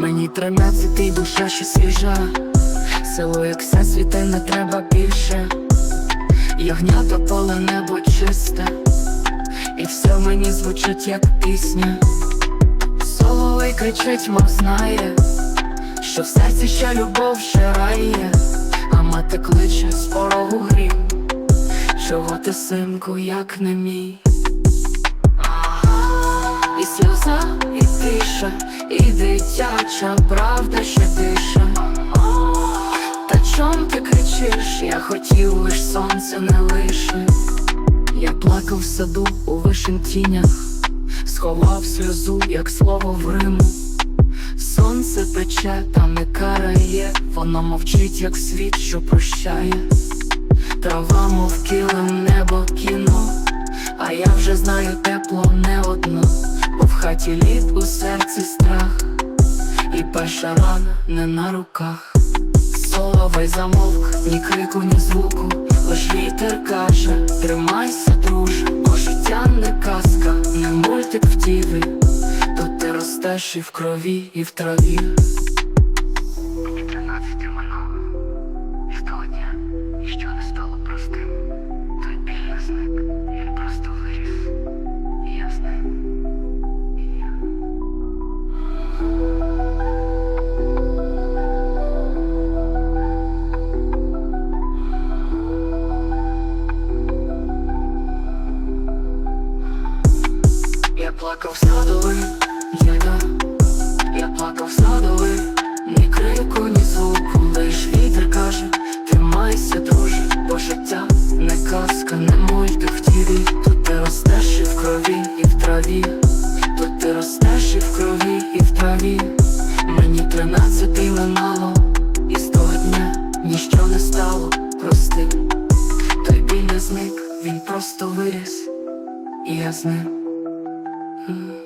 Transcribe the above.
Мені тринадцятий душа ще свіжа, село як все світе, не треба більше. Ягнята поле небо чисте, і все мені звучить як пісня. Соловей кричить, мов знає, що в серці ще любов ширає, а мати кличе з порогу грім. Чого ти, синку, як не мій? І сльоза, і тиша, і дитяча правда ще дише. Та чом ти кричиш? Я хотів лиш сонце не лише. Я плакав в саду у вишентінях, сховав сльозу, як слово в Риму. Сонце пече, та не карає, воно мовчить, як світ, що прощає. Трава, мов килим, небо кіно, а я вже знаю тепло не одно, хаті лід у серці страх, і перша рана не на руках. Соловей замовк, ні крику, ні звуку, лиш вітер каже, тримайся, друже, бо життя не казка, не мультик в тіві, то ти ростеш і в крові, і в траві. Я плакав садовий, діда, я плакав садовий, ні крику, ні звуку, лиш вітер каже, тримайся, друже, бо життя не казка, не мультик в тіві, тут ти ростеш і в крові, і в траві, тут ти ростеш і в крові, і в траві, мені тринадцятий минало, і з того дня ніщо не стало простим. Той біль не зник, він просто виріс, і я з ним. Mm-hmm.